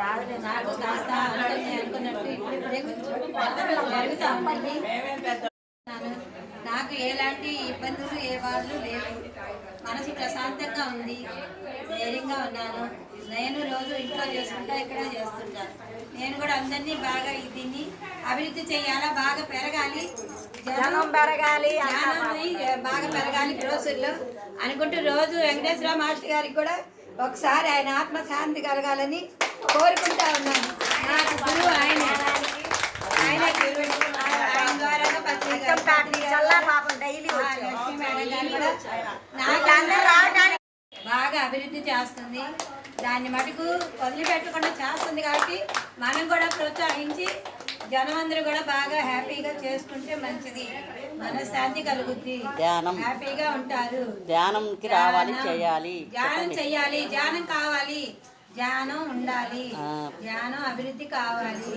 నాకు కాస్త అనుకున్నట్టు. నాకు ఎలాంటి ఇబ్బందులు ఏ వాళ్ళు లేవు మనసు ప్రశాంతంగా ఉంది. ధైర్యంగా ఉన్నాను. నేను రోజు ఇంట్లో చేసుకుంటా ఇక్కడ చేస్తుంటా. నేను కూడా అందరినీ బాగా దీన్ని అభివృద్ధి చేయాలా బాగా పెరగాలి. జనం పెరగాలి బాగా పెరగాలి రోజుల్లో అనుకుంటూ రోజు వెంకటేశ్వర మాస్టర్ గారికి కూడా ఒకసారి ఆయన ఆత్మశాంతి కలగాలని కోరుకుంటా ఉన్నాను. నాకు గురువు ఆయన. ఆయన ద్వారా అందరూ బాగా అభివృద్ధి చేస్తుంది. దాన్ని మటుకు వదిలిపెట్టకుండా చేస్తుంది కాబట్టి మనం కూడా ప్రోత్సహించి జనమందరూ కూడా బాగా హ్యాపీగా చేసుకుంటే మంచిది. మనశ్శాంతి కలుగుద్ది. ధ్యానం. హ్యాపీగా ఉంటారు. ధ్యానంకి రావాలి ధ్యానం. చేయాలి. ధ్యానం చెయ్యాలి ధ్యానం కావాలి. ధ్యానం ఉండాలి. ధ్యానం అభివృద్ధి కావాలి